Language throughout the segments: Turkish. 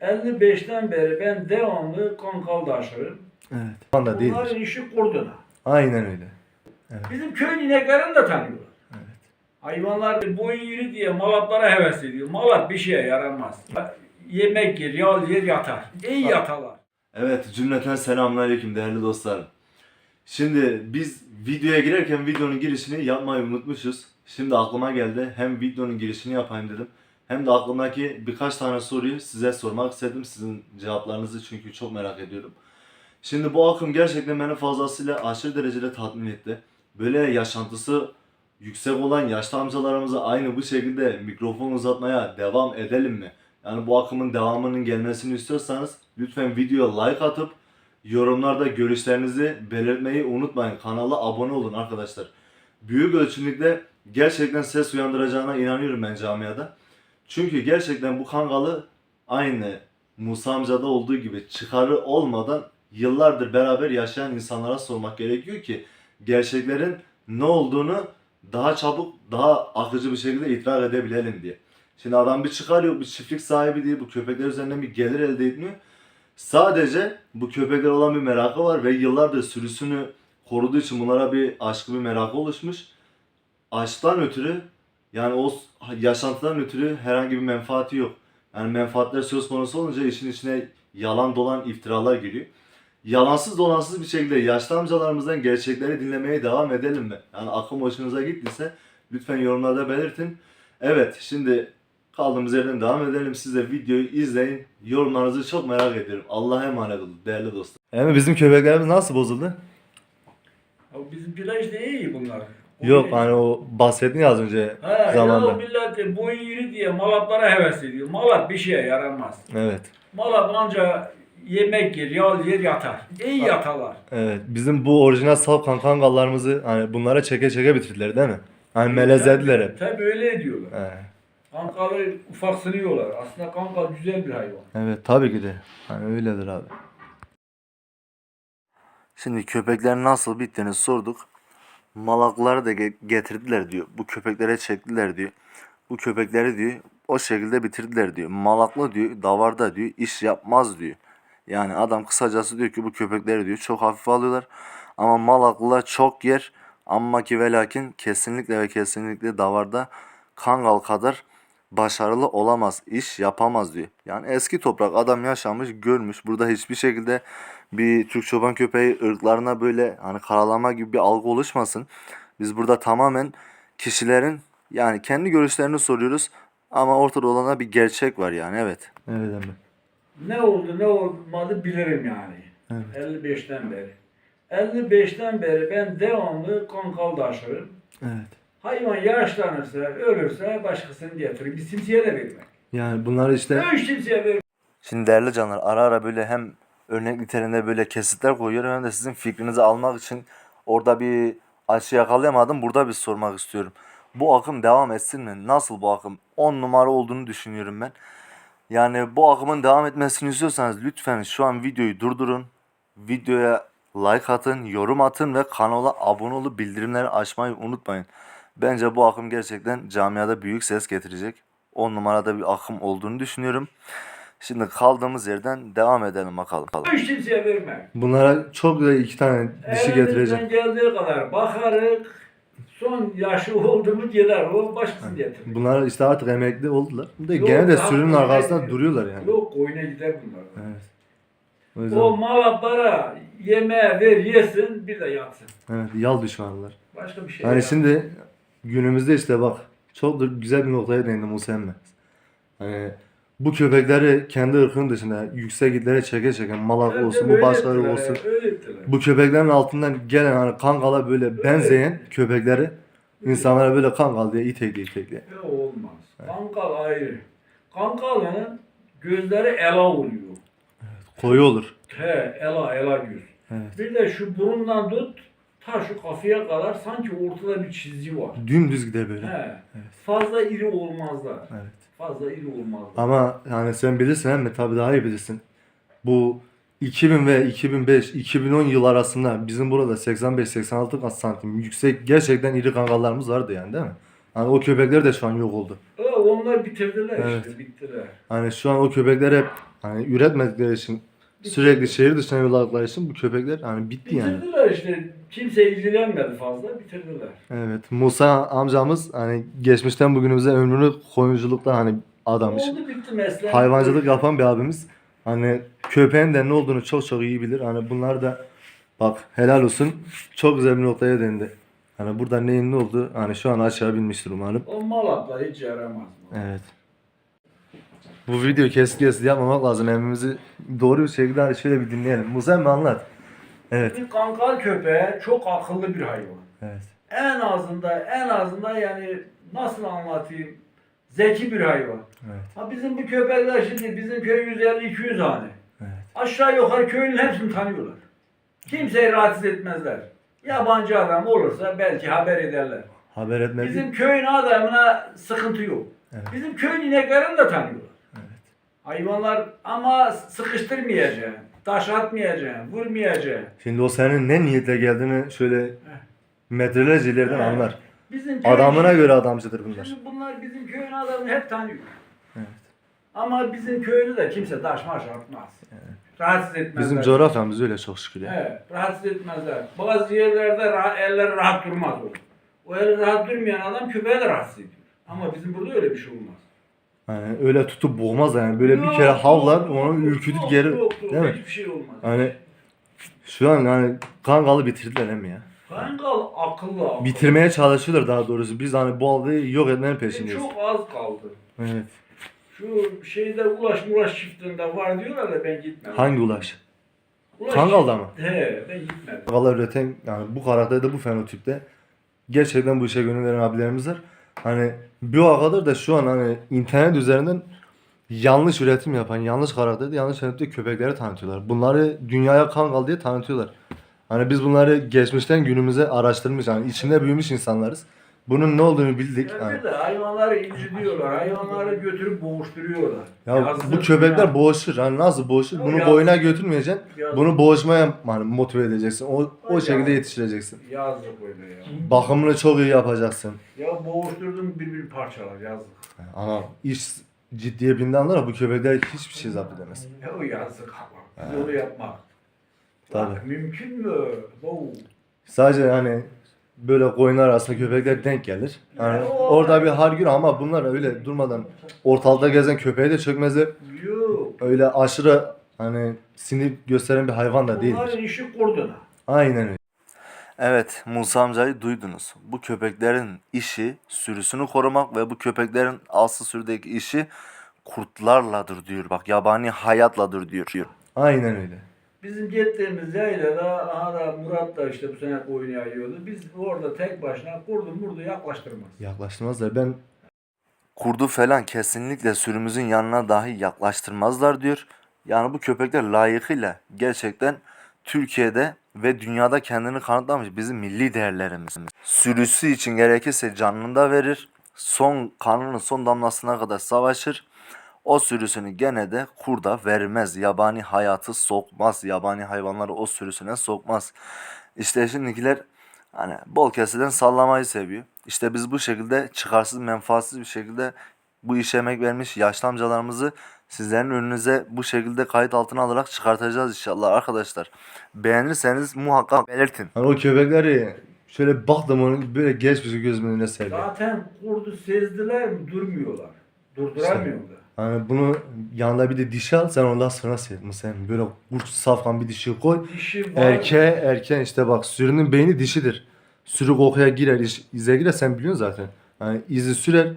55'ten beri ben devamlı kankal taşırım. Evet. Şu anda değil. Bunların işi kurduna. Aynen öyle. Bizim köyün ineklerini de tanıyorlar. Evet. Hayvanlar boyun yürü diye malatlara heves ediyor. Malat bir şeye yaramaz. Yemek yer, yal yer, yatar. İyi yatalar. Evet cümleten selamünaleyküm değerli dostlar. Şimdi biz videoya girerken videonun girişini yapmayı unutmuşuz. Şimdi aklıma geldi. Hem videonun girişini yapayım dedim. Hem de aklımdaki birkaç tane soruyu size sormak istedim. Sizin cevaplarınızı çünkü çok merak ediyorum. Şimdi bu akım gerçekten beni fazlasıyla aşırı derecede tatmin etti. Böyle yaşantısı yüksek olan yaşlı amcalarımıza aynı bu şekilde mikrofon uzatmaya devam edelim mi? Yani bu akımın devamının gelmesini istiyorsanız lütfen videoya like atıp yorumlarda görüşlerinizi belirtmeyi unutmayın. Kanala abone olun arkadaşlar. Büyük ölçümlükte gerçekten ses uyandıracağına inanıyorum ben camiada. Çünkü gerçekten bu kangalı aynı Musa amcada olduğu gibi çıkarı olmadan yıllardır beraber yaşayan insanlara sormak gerekiyor ki gerçeklerin ne olduğunu daha çabuk, daha akıcı bir şekilde idrak edebilelim diye. Şimdi adam bir çıkar yok, bir çiftlik sahibi değil, bu köpekler üzerinden bir gelir elde etmiyor. Sadece bu köpekler olan bir merakı var ve yıllardır sürüsünü koruduğu için bunlara bir aşkı bir merakı oluşmuş. Aşktan ötürü yani o yaşantıdan ötürü herhangi bir menfaati yok. Yani menfaatler söz konusu olunca işin içine yalan dolan iftiralar giriyor. Yalansız dolansız bir şekilde yaşlı amcalarımızdan gerçekleri dinlemeye devam edelim mi? Yani akım hoşunuza gittiyse lütfen yorumlarda belirtin. Evet şimdi kaldığımız yerden devam edelim. Siz de videoyu izleyin. Yorumlarınızı çok merak ediyorum. Allah'a emanet olun değerli dostlar. Emi bizim köpeklerimiz nasıl bozuldu? Ya Bizimkiler işte iyi bunlar. Yok hani o bahsettin ya az önce Ha, zamanda. ya millet boyun yürü diye malatlara heves ediyor. Malat bir şeye yaramaz. Evet. Malat anca yemek yer, yal yer, yatar. İyi yatalar. Evet. Bizim bu orijinal saf kangallarımızı hani bunlara çeke çeke bitirdiler değil mi? Hani melezlediler hep. Tabii öyle ediyorlar. He. Kankalı ufak sınıyorlar. Aslında kankal güzel bir hayvan. Evet tabii ki de. Hani öyledir abi. Şimdi köpeklerin nasıl bittiğini sorduk. Malakları da ge- getirdiler diyor. Bu köpeklere çektiler diyor. Bu köpekleri diyor o şekilde bitirdiler diyor. Malaklı diyor davarda diyor iş yapmaz diyor. Yani adam kısacası diyor ki bu köpekleri diyor çok hafife alıyorlar. Ama malaklılar çok yer. Amma ki ve lakin kesinlikle ve kesinlikle davarda kangal kadar başarılı olamaz, iş yapamaz diyor. Yani eski toprak adam yaşamış, görmüş. Burada hiçbir şekilde bir Türk çoban köpeği ırklarına böyle hani karalama gibi bir algı oluşmasın. Biz burada tamamen kişilerin yani kendi görüşlerini soruyoruz ama ortada olana bir gerçek var yani evet. Evet abi. Ne oldu ne olmadı bilirim yani. Evet. 55'ten beri. 55'ten beri ben devamlı kankal taşırım. Evet. Hayvan yaşlanırsa, ölürse başkasını getirir. Bir simsiye de vermek. Yani bunlar işte Hiç simsiye vermek. Şimdi değerli canlar ara ara böyle hem örnek niteliğinde böyle kesitler koyuyorum hem de sizin fikrinizi almak için orada bir açı yakalayamadım. Burada bir sormak istiyorum. Bu akım devam etsin mi? Nasıl bu akım? 10 numara olduğunu düşünüyorum ben. Yani bu akımın devam etmesini istiyorsanız lütfen şu an videoyu durdurun. Videoya like atın, yorum atın ve kanala abone olup bildirimleri açmayı unutmayın. Bence bu akım gerçekten camiada büyük ses getirecek. 10 numarada bir akım olduğunu düşünüyorum. Şimdi kaldığımız yerden devam edelim bakalım. Hiç simsiye vermek. Bunlara çok güzel iki tane Elimizden geldiği kadar bakarız. Son yaşı oldu mu gider o başkasını getirir. Bunlar işte artık emekli oldular. Bir de Yok, gene de daha sürünün koyuna arkasında gidiyor. duruyorlar yani. Yok koyuna gider bunlar. Evet. O yüzden O malatlara yemeğe ver yesin bir de yatsın. evet, yal düşmanlar. Başka bir şey Hani yok. şimdi günümüzde işte bak çok da güzel bir noktaya değindi Musa emmi. Hani bu köpekleri kendi ırkının dışında yüksek illere çeke çeken malak Evet, olsun, öyle bu başkaları olsun. Öyle. Bu köpeklerin altından gelen hani kankala böyle benzeyen köpekleri insanlara böyle kankal diye itekli itekli. Ya olmaz. Kankal ayrı. Kankalın gözleri ela oluyor. Koyu olur. He, ela ela göz. Evet. Bir de şu burundan tut, ta şu kafaya kadar sanki ortada bir çizgi var. Dümdüz gider böyle. He. Fazla iri olmazlar. Evet. Fazla iri olmazlar. Ama yani sen bilirsin hem de tabii daha iyi bilirsin. Bu 2000 ve 2005, 2010 yıl arasında bizim burada 85-86 santim yüksek gerçekten iri kangallarımız vardı yani değil mi? Hani o köpekler de şu an yok oldu. E, onlar bitirdiler Evet. işte, bittiler. Hani şu an o köpekler hep hani üretmedikleri için sürekli şehir dışına yolladıkları için bu köpekler hani bitti yani. Bitirdiler işte. Kimse ilgilenmedi fazla. Bitirdiler. Evet. Musa amcamız hani geçmişten bugünümüze ömrünü koyunculukta hani adamış. Oldu bitti mesleği. Hayvancılık yapan bir abimiz. Hani köpeğin de ne olduğunu çok çok iyi bilir. Hani bunlar da bak helal olsun çok güzel bir noktaya değindi. Hani burada neyin ne oldu hani şu an aşağı binmiştir umarım. O malaklar hiç yaramaz. Evet. Bu kesit kesit yapmamak lazım. Emimizi doğru bir şekilde şöyle bir dinleyelim. Musa emmi anlat. Evet. Bir kankal köpeği çok akıllı bir hayvan. Evet. En azında en azında yani nasıl anlatayım? Zeki bir hayvan. Evet. Ha bizim bu köpekler şimdi bizim köy 150-200 hane. Evet. Aşağı yukarı köyün hepsini tanıyorlar. Kimseyi rahatsız etmezler. Yabancı adam olursa belki haber ederler. Haber etmedi. Bizim köyün adamına sıkıntı yok. Evet. Bizim köyün ineklerini de tanıyorlar. Hayvanlar ama sıkıştırmayacaksın, taş atmayacaksın, vurmayacaksın. Şimdi o senin ne niyetle geldiğini şöyle metrelerce ileriden Evet. anlar. Bizim köyün- Adamına göre adamcıdır bunlar. Şimdi bunlar bizim köyün adamını hep tanıyor. Evet. Ama bizim köyünü de kimse taş maş atmaz. Rahatsız etmezler. Bizim coğrafyamız öyle çok şükür ya. Evet, rahatsız etmezler. Bazı yerlerde ra- eller rahat durmaz o. O el rahat durmayan adam köpeği de rahatsız ediyor. Ama bizim burada öyle bir şey olmaz. Yani öyle tutup boğmaz yani. Böyle bir kere havlar onu ürkütüp geri değil mi? Hiçbir şey olmaz. Hani şu an yani kangalı bitirdiler hem ya. Kangal akıllı akıllı. Bitirmeye çalışıyorlar daha doğrusu. Biz hani bu algıyı yok etmenin peşindeyiz. Çok az kaldı. Evet. Şu şeyde Ulaş Mulaş çiftliğinde var diyorlar da ben gitmedim. Hangi ulaş? Ulaş Kangal'da mı? He ben gitmedim. Kangalı üreten yani bu karakterde bu fenotipte gerçekten bu işe gönül veren abilerimiz var. Hani bir kadar da şu an hani internet üzerinden yanlış üretim yapan, yanlış karakterde, yanlış fenotipte köpekleri tanıtıyorlar. Bunları dünyaya kangal diye tanıtıyorlar. Hani biz bunları geçmişten günümüze araştırmış, yani içinde büyümüş insanlarız. Bunun ne olduğunu bildik. Ya bir de hayvanları incitiyorlar. Hayvanları götürüp boğuşturuyorlar. Ya bu köpekler ya. boğuşur. Hani nasıl boğuşur? Ya Bunu yazık. boyuna götürmeyeceksin. Yazık. Bunu boğuşmaya hani motive edeceksin. O, o Ya. şekilde yetiştireceksin. Yazık öyle ya. Bakımını çok iyi yapacaksın. Ya boğuşturdum birbirini parçalar yazık. Ama iş ciddiye bindi anlar bu köpekler hiçbir şey zapt edemez. Ya o yazık ama. Biz onu yapmak. Tabii. Bak, mümkün mü? Oo. Sadece hani böyle koyunlar arasında köpekler denk gelir. Hani Ya o- orada bir hargür ama bunlar öyle durmadan ortalıkta gezen köpeğe de çökmezler. Yok. Öyle aşırı hani sinir gösteren bir hayvan da değildir. Bunların işi kurduna. Aynen öyle. Evet Musa amcayı duydunuz. Bu köpeklerin işi sürüsünü korumak ve bu köpeklerin asıl sürüdeki işi kurtlarladır diyor. Bak yabani hayatladır diyor. Aynen öyle. Bizim gittiğimiz yaylada aha Murat da işte bu sene koyun yayıyordu. Biz orada tek başına kurdu murdu yaklaştırmaz. Yaklaştırmazlar. Ben kurdu falan kesinlikle sürümüzün yanına dahi yaklaştırmazlar diyor. Yani bu köpekler layıkıyla gerçekten Türkiye'de ve dünyada kendini kanıtlamış bizim milli değerlerimiz. Sürüsü için gerekirse canını da verir. Son kanının son damlasına kadar savaşır. O sürüsünü gene de kurda vermez. Yabani hayatı sokmaz. Yabani hayvanları o sürüsüne sokmaz. İşte şimdikiler hani bol keseden sallamayı seviyor. İşte biz bu şekilde çıkarsız menfaatsiz bir şekilde bu işe emek vermiş yaşlı amcalarımızı sizlerin önünüze bu şekilde kayıt altına alarak çıkartacağız inşallah arkadaşlar. Beğenirseniz muhakkak belirtin. Hani o köpekleri şöyle baktım onu böyle geçmiş gözümün önüne serdi. Zaten kurdu sezdiler mi durmuyorlar. Durduramıyorlar. Hani bunu yanında bir de dişi al sen ondan sonra sevme sen böyle kurt safkan bir dişi koy. Dişi var. Erke erken işte bak sürünün beyni dişidir. Sürü kokuya girer, iş- ize girer sen biliyorsun zaten. Yani izi sürer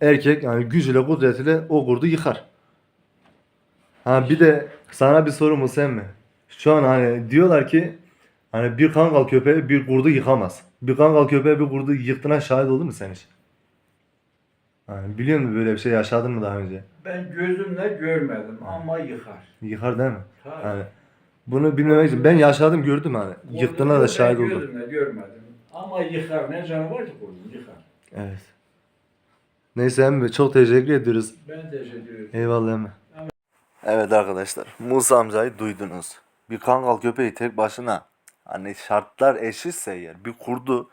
erkek yani gücüyle kudretiyle o kurdu yıkar. Ha bir de sana bir sorum sen mi? Şu an hani diyorlar ki hani bir kangal köpeği bir kurdu yıkamaz. Bir kangal köpeği bir kurdu yıktığına şahit oldun mu sen hiç? Yani biliyor musun böyle bir şey yaşadın mı daha önce? Ben gözümle görmedim ama yıkar. Yıkar değil mi? Tabii. Yani bunu bilmemek için ben yaşadım gördüm hani. Yıktığına da Ben şahit oldum. Gözümle görmedim. Ama yıkar. Ne canı var ki kurdun yıkar. Evet. Neyse emmi çok teşekkür ediyoruz. Ben teşekkür ederim. Eyvallah emmi. Evet arkadaşlar Musa amcayı duydunuz. Bir kangal köpeği tek başına hani şartlar eşitse eğer bir kurdu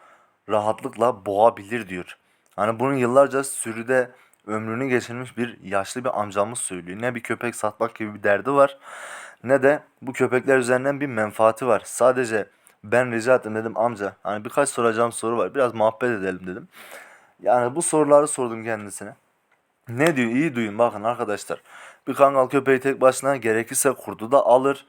rahatlıkla boğabilir diyor. Hani bunu yıllarca sürüde ömrünü geçirmiş bir yaşlı bir amcamız söylüyor. Ne bir köpek satmak gibi bir derdi var ne de bu köpekler üzerinden bir menfaati var. Sadece ben rica ettim dedim amca hani birkaç soracağım soru var biraz muhabbet edelim dedim. Yani bu soruları sordum kendisine. Ne diyor? İyi duyun bakın arkadaşlar. Bir kangal köpeği tek başına gerekirse kurdu da alır.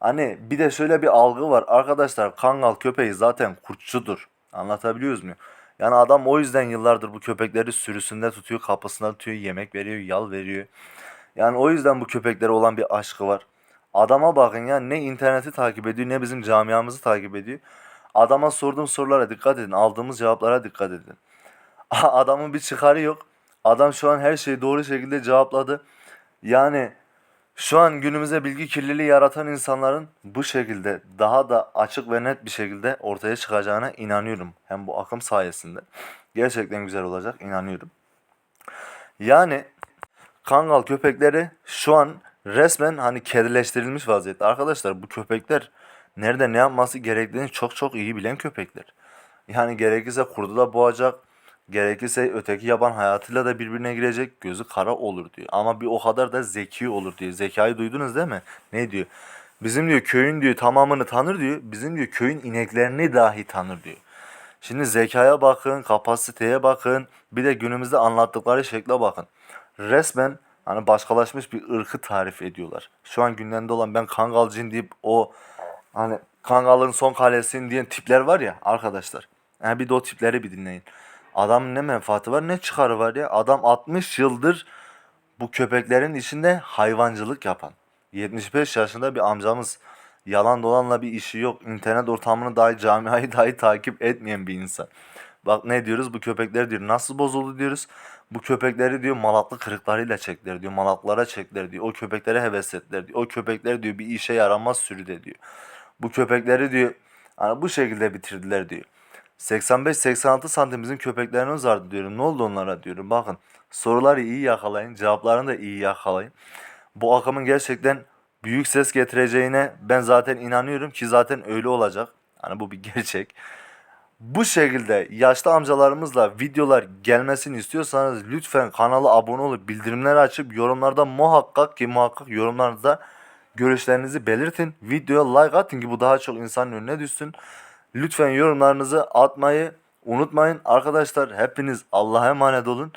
Hani bir de şöyle bir algı var. Arkadaşlar kangal köpeği zaten kurtçudur. Anlatabiliyoruz mu? Yani adam o yüzden yıllardır bu köpekleri sürüsünde tutuyor, kapısında tutuyor, yemek veriyor, yal veriyor. Yani o yüzden bu köpeklere olan bir aşkı var. Adama bakın ya ne interneti takip ediyor ne bizim camiamızı takip ediyor. Adama sorduğum sorulara dikkat edin. Aldığımız cevaplara dikkat edin. Adamın bir çıkarı yok. Adam şu an her şeyi doğru şekilde cevapladı. Yani şu an günümüzde bilgi kirliliği yaratan insanların bu şekilde daha da açık ve net bir şekilde ortaya çıkacağına inanıyorum. Hem bu akım sayesinde. Gerçekten güzel olacak inanıyorum. Yani Kangal köpekleri şu an resmen hani kedileştirilmiş vaziyette. Arkadaşlar bu köpekler nerede ne yapması gerektiğini çok çok iyi bilen köpekler. Yani gerekirse kurdu da boğacak, gerekirse öteki yaban hayatıyla da birbirine girecek, gözü kara olur diyor. Ama bir o kadar da zeki olur diyor. Zekayı duydunuz değil mi? Ne diyor? Bizim diyor köyün diyor tamamını tanır diyor. Bizim diyor köyün ineklerini dahi tanır diyor. Şimdi zekaya bakın, kapasiteye bakın, bir de günümüzde anlattıkları şekle bakın. Resmen hani başkalaşmış bir ırkı tarif ediyorlar. Şu an gündemde olan ben Kangalcıyım deyip o hani Kangal'ın son kalesiyim diyen tipler var ya arkadaşlar. Yani bir de o tipleri bir dinleyin. Adamın ne menfaati var ne çıkarı var ya. Adam 60 yıldır bu köpeklerin içinde hayvancılık yapan. 75 yaşında bir amcamız. Yalan dolanla bir işi yok. İnternet ortamını dahi camiayı dahi takip etmeyen bir insan. Bak ne diyoruz bu köpekler diyor nasıl bozuldu diyoruz. Bu köpekleri diyor malaklı kırıklarıyla çektiler diyor. Malaklara çektiler diyor. O köpeklere heves ettiler diyor. O köpekler diyor bir işe yaramaz sürüde diyor. Bu köpekleri diyor hani bu şekilde bitirdiler diyor. 85-86 santim bizim köpeklerimiz vardı diyorum. Ne oldu onlara diyorum. Bakın soruları iyi yakalayın. Cevaplarını da iyi yakalayın. Bu akımın gerçekten büyük ses getireceğine ben zaten inanıyorum ki zaten öyle olacak. Hani bu bir gerçek. Bu şekilde yaşlı amcalarımızla videolar gelmesini istiyorsanız lütfen kanala abone olup bildirimleri açıp yorumlarda muhakkak ki muhakkak yorumlarda görüşlerinizi belirtin. Videoya like atın ki bu daha çok insanın önüne düşsün. Lütfen yorumlarınızı atmayı unutmayın. Arkadaşlar hepiniz Allah'a emanet olun.